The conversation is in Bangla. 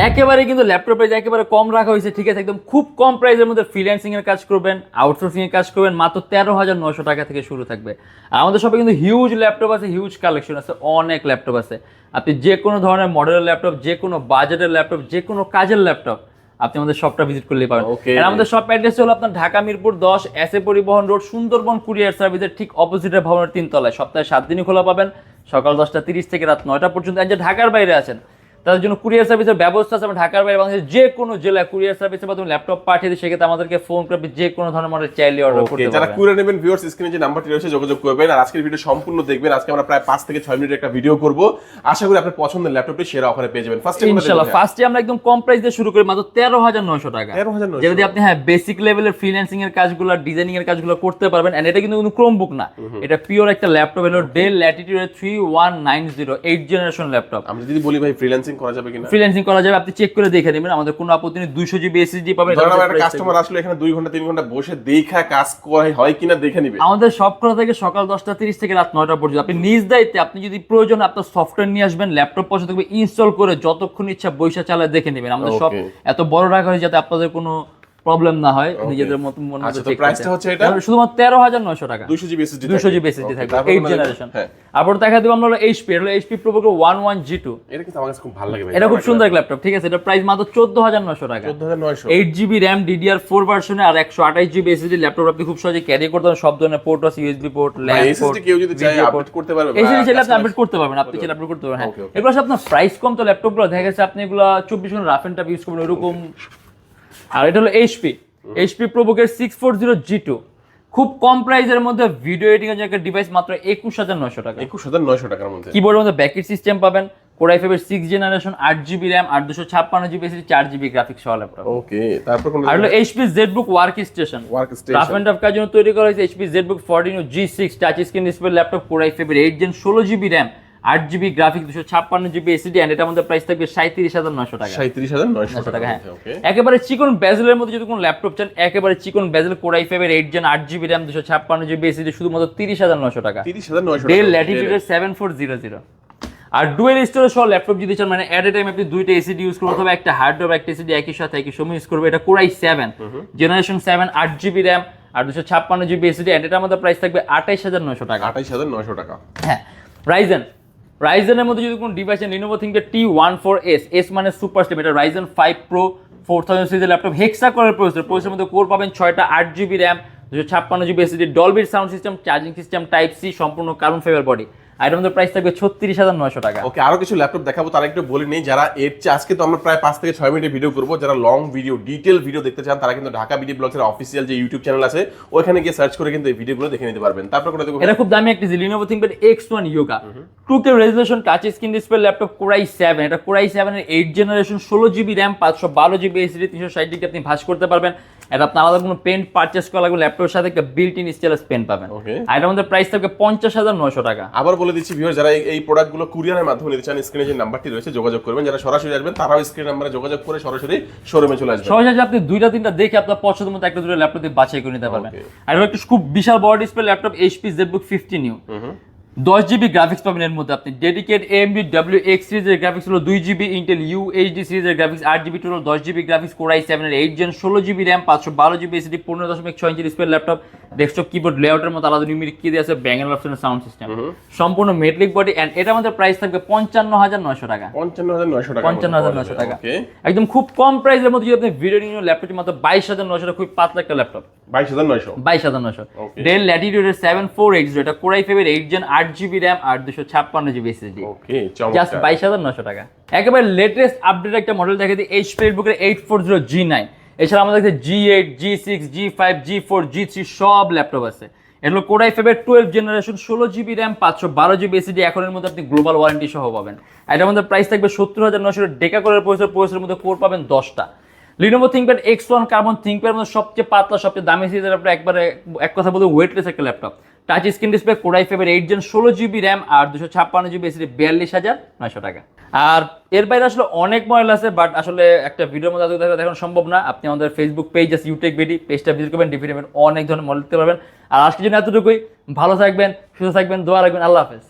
একেবারে কিন্তু ল্যাপটপ প্রাইস একেবারে কম রাখা হয়েছে ঠিক আছে? একদম খুব কম প্রাইসের মধ্যে ফ্রিল্যান্সিং এর কাজ করবেন আউটসোর্সিং এর কাজ করবেন মাত্র তেরো হাজার নশো টাকা থেকে শুরু থাকবে। আমাদের শপে কিন্তু হিউজ ল্যাপটপ আছে হিউজ কালেকশন আছে অনেক ল্যাপটপ আছে। আপনি যে কোনো ধরনের মডেলের ল্যাপটপ যে কোনো বাজেটের ল্যাপটপ যে কোনো কাজের ল্যাপটপ আপনি আমাদের শপটা ভিজিট করলেই পাবেন। Okay. আর আমাদের শপ অ্যাড্রেস হলো আপনার ঢাকা মিরপুর দশ এস এ পরিবহন রোড সুন্দরবন কুরিয়ার সার্ভিসের ঠিক অপোজিটের ভবনের তিনতলায়। সপ্তাহে সাত দিনই খোলা পাবেন সকাল দশটা তিরিশ থেকে রাত নয়টা পর্যন্ত। যে ঢাকার বাইরে আছেন তাদের জন্য কুরিয়ার সার্ভিসের ব্যবস্থা আছে আমরা ঢাকার বাইরে বাংলাদেশের যে কোনো জেলায় কুরিয়ার সার্ভিসের মাধ্যমে ল্যাপটপ পাঠিয়ে দিই সেক্ষেত্রে আমাদেরকে ফোন করে যে কোনো ধরনের মডেল চাইলে অর্ডার করতে যারা পারবেন। কুড়ে নেবেন ভিউয়ার্স স্ক্রিনে যে নাম্বারটি রয়েছে যোগাযোগ করবেন। আর আজকের ভিডিও সম্পূর্ণ দেখবেন। আজকে আমরা প্রায় পাঁচ থেকে ছয় মিনিটের একটা ভিডিও করব। আশা করি আপনার পছন্দের ল্যাপটপটি সেরা অফারে পেয়ে যাবেন। ফার্স্ট ইনশাআল্লাহ ফার্স্টে আমরা একদম কম প্রাইস দিয়ে শুরু করি মাত্র তেরো হাজার নয়শো টাকা। তেরো হাজার নয়শো। যেটা দিয়ে আপনি হ্যাঁ বেসিক লেভেলের ফ্রিল্যান্সিং এর কাজগুলো ডিজাইনিং এর কাজগুলো করতে পারবেন। এন্ড এটা কিন্তু কোনো ক্রোম বুক না এটা পিওর একটা ল্যাপটপ হলো Dell Latitude three one nine zero eight generation laptop আমি যদি বলি ভাই ফ্রিল্যান্সিং করা যাবে কিনা? ফ্রিল্যান্সিং করা যাবে আপনি চেক করে দেখে নেবেন। আমাদের কোনো আপত্তি নেই। দুইশো জিবি এসএসডি পাবেন ধরুন একটা কাস্টমার আসলে এখানে ঘণ্টা ঘণ্টা বসে দেখা কাজ করে হয় কিনা দেখে নিবে। আমাদের সব থেকে সকাল দশটা তিরিশ থেকে রাত নয়টা পর্যন্ত। আপনি নিজ দায়িত্বে আপনি যদি প্রয়োজন আপনার সফটওয়্যার নিয়ে আসবেন ল্যাপটপ পছন্দ করবে ইনস্টল করে যতক্ষণ ইচ্ছা বৈশা চালায় দেখে নেবেন। আমাদের সব এত বড় রাখা হয় যাতে আপনাদের কোনো প্রবলেম না হয় নিজেদের মতো মনে আচ্ছা, তো price হচ্ছে এটা? শুধুমাত্র তেরো হাজার নয়শো টাকা। দুইশো জিবি এসএসডি দুশো জিবি এসএসডি থাকবে। এইট জেনারেশন হ্যাঁ। আবার দেখা দেবো আমরা এইচপি এটা হলো এইচপি প্রোবো ওয়ান ওয়ান জি এটা কিন্তু আমার কাছে খুব ভালো লাগে ভাই। এটা খুব সুন্দর ল্যাপটপ ঠিক আছে? এটা প্রাইস মাত্র চোদ্দ হাজার নয়শো টাকা। চোদ্দ হাজার নয়শো। Eight GB RAM DDR four ভার্সনে আর একশো আঠাশ জিবি এসএসডি ল্যাপটপ আপনি খুব সহজে ক্যারি করতে পারেন। সব ধরনের পোর্ট আছে USB port LAN port SSD কেউ যদি চায় আপডেট করতে পারবে এসএসডি চাইলে আপনি আপডেট করতে পারবেন আপনি চাইলে আপডেট করতে পারবেন হ্যাঁ. এগুলো আপনার প্রাইস কম তো ল্যাপটপগুলো দেখা গেছে আপনি এগুলো চব্বিশ ঘণ্টা রাফ এন্ড টাফ ইউজ করবেন ওরকম আর এটা হলো HP HP প্রোবুকের six four zero G two খুব কম প্রাইসের মধ্যে ভিডিও এডিং এর একটা ডিভাইস মাত্র একুশ হাজার নয়শো টাকা। একুশ হাজার নয়শো টাকার মধ্যে। কিবোর্ডের মধ্যে ব্যাকেট সিস্টেম পাবেন কোরাই ফাইভের সিক্স জেনারেশন আট জিবি র্যাম আর দুশো ছাপ্পান্ন জিবি এসি চার জিবি গ্রাফিক্স সহ ল্যাপটপ ওকে তারপর কোন আর হলো HP ZBook workstation work rough and কাজের জন্য তৈরি করা হয়েছে HP ZBook fourteen G six touch screen display laptop core i ফাইভের এইট জেন ষোলো জিবি র্যাম আট জিবি গ্রাফিক্স দুশো ছাপ্পান্ন জিবি এসিডি অ্যান্ড এটার মধ্যে প্রাইস থাকবে সাঁত্রিশ হাজার নশো টাকা। সাঁত্রিশ হাজার নয়শো টাকা হ্যাঁ। একেবারে চিকন ব্যাজেলের মধ্যে যদি কোনো ল্যাপটপ চান একেবারে চিকন বেজেল কোরাই ফাইভের এইট জেন আট জিবি র্যাম দুশো ছাপ্পান্ন জিবি এসিডি শুধুমাত্র তিরিশ হাজার নশো টাকা। তিরিশ হাজার নয়শো ডেল ল্যাটিটিউডের সেভেন ফোর জিরো জিরো আর ডুয়েল স্টোরেজ সহ ল্যাপটপ যদি চান মানে অ্যাট এ টাইম আপনি দুইটা এসিডি ইউজ করব অথবা একটা হার্ডওয়্যার একটা এসিডি একই সাথে একই সময় ইউজ করবে এটা core i seven generation seven আট জিবি র্যাম আর দুশো ছাপ্পান্ন জিবি এসিডি অ্যান্ড এটার মধ্যে প্রাইস থাকবে আঠাইশ হাজার নশো টাকা। আঠাইশ হাজার নয়শো টাকা। হ্যাঁ। রাইজেন রাইজেনের মধ্যে যদি কোনো device Lenovo থিঙ্কের T one four S S মানে সুপার স্লিম এটা Ryzen five pro four thousand সিরিজের ল্যাপটপ হেক্সা করার প্রয়োজন প্রয়োজনের মধ্যে কোর পাবেন ছয়টা আট জিবি র্যাম দুশো ছাপ্পান্ন GB ACD ডলবির sound system charging system type C সম্পূর্ণ কার্বন ফাইবার বডি আর এটার প্রাইস থাকবে ছত্রিশ হাজার নয়শো টাকা। ওকে আরও কিছু ল্যাপটপ দেখাবো তারা একটু বলে নেই যারা এর চেয়ে আজকে তো আমরা প্রায় পাঁচ থেকে ছয় মিনিটের ভিডিও করব যারা লং ভিডিও ডিটেল ভিডিও দেখতে চান তারা কিন্তু ঢাকা বিডি ব্লগসের অফিসিয়াল যে ইউটিউব চ্যানেল আছে ওখানে গিয়ে সার্চ করে কিন্তু এই ভিডিওগুলো দেখে নিতে পারবেন। তারপর করে দেখব এটা খুব দামি একটি Lenovo ThinkPad X one Yoga two K resolution touch screen display laptop core i seven এটা কোরাই সেভেনের এইট জেনারেশন ষোলো জিবি র্যাম পাঁচশো বারো জিবি এসিডি তিনশো ষাট ডিগ্রি আপনি ভাস করতে পারবেন। এটা আপনার আলাদা কোনো পেন পারচেস করা লাগবে ল্যাপটপের সাথে একটা বিল্ট ইন স্টেলাস পেন পাবেন. আর এটার মধ্যে প্রাইস থাকবে পঞ্চাশ হাজার নয়শো টাকা। আবার বলে দিচ্ছি ভিউয়ার যারা এই- প্রোডাক্টগুলো কুরিয়ারের মাধ্যমে নিতে চান স্ক্রিনে যে নাম্বারটি রয়েছে যোগাযোগ করবেন। যারা সরাসরি আসবেন তারাও স্ক্রিন নাম্বারে যোগাযোগ করে সরাসরি শোরুমে চলে আসবেন। সহজে আপনি দুইটা তিনটা দেখে আপনার পছন্দ মতো একটা দুটো ল্যাপটপ দিয়ে বাছাই করে নিতে পারবেন। আর এটা একটা খুব বিশাল বড় display laptop HP ZBook fifteen U দশ জিবি গ্রাফিক্স পাবেন এর মধ্যে আপনি। ডেডিকেট এমবি ডাব্লিউ এক্স সিরিজের গ্রাফিক্স হলো দুই জিবি ইন্টেল ইউ এইচডি সিরিজের গ্রাফিক্স আট জিবি টোটাল দশ জিবি গ্রাফিক্স কোরাই সেভেনের এইট জেন ষোলো জিবি র্যাম পাঁচশো বারো জিবি এসিডি পনেরো দশমিক ছয় ইঞ্চি ডিসপ্লে ল্যাপটপ ডেস্কটপ কিবোর্ড লেআউটের মতো আলাদা নিউমেরিক কি দিয়ে আছে ব্যাঙ্গেল অপশনের সাউন্ড সিস্টেম সম্পূর্ণ মেট্রিক বডি এন্ড এটা আমাদের প্রাইস থাকবে পঞ্চান্ন হাজার নয়শো টাকা। পঞ্চান্ন হাজার নয়শো টাকা পঞ্চান্ন হাজার নয়শো টাকা। একদম খুব কম প্রাইসের মধ্যে যদি আপনি ভিডিও নিয়ে ল্যাপটপটি মাত্র বাইশ হাজার নয়শো টাকা খুব পাতলা একটা ল্যাপটপ বাইশ হাজার নয়শো। বাইশ হাজার নয়শো। ডেল ল্যাটিটিউডের সেভেন ফোর এইট জিরো এটা কোরাই ফাইভের এইট জেন আট জিবি র্যাম আর দুশো ছাপ্পান্ন জিবি এসএসডি ওকে জাস্ট বাইশ হাজার নশো টাকা। একেবারে লেটেস্ট আপডেট একটা মডেল দেখে দিই এইচ বুকের eight four zero G nine এছাড়া আমাদের কাছে G eight G six G five G four G three সব ল্যাপটপ আছে। এগুলো কোরাই ফাইভের টুয়েলভ জেনারেশন ষোলো জিবি র্যাম পাঁচশো বারো জিবি এসিডি এখনের মধ্যে আপনি গ্লোবাল ওয়ারেন্টি সহ পাবেন। এটার মধ্যে প্রাইস থাকবে সত্তর হাজার নশো ডেকা করার প্রসেসর প্রসেসরের মধ্যে কোর পাবেন দশটা। Lenovo ThinkPad X one carbon ThinkPad মধ্যে সবচেয়ে পাতলা, সবচেয়ে দামি সিরিজের ল্যাপটপ একবারে এক কথা বলতে ওয়েটলেস একটা laptop. Touch screen display core i ফাইভের এইট জেন ষোলো জিবি র্যাম আর দুশো ছাপ্পান্ন জিবি এসিডি বিয়াল্লিশ হাজার নয়শো টাকা। আর এর বাইরে আসলে অনেক মডেল আছে বাট আসলে একটা ভিডিওর মধ্যে দেখা দেখানো সম্ভব না। আপনি আমাদের ফেসবুক পেজ আছে ইউটেক বিডি পেজটা ভিজিট করবেন ডিফিট অনেক ধরনের মডেল দিতে পারবেন। আর আজকের জন্য এতটুকুই। ভালো থাকবেন, সুস্থ থাকবেন, দোয়া রাখবেন, আল্লাহ হাফেজ।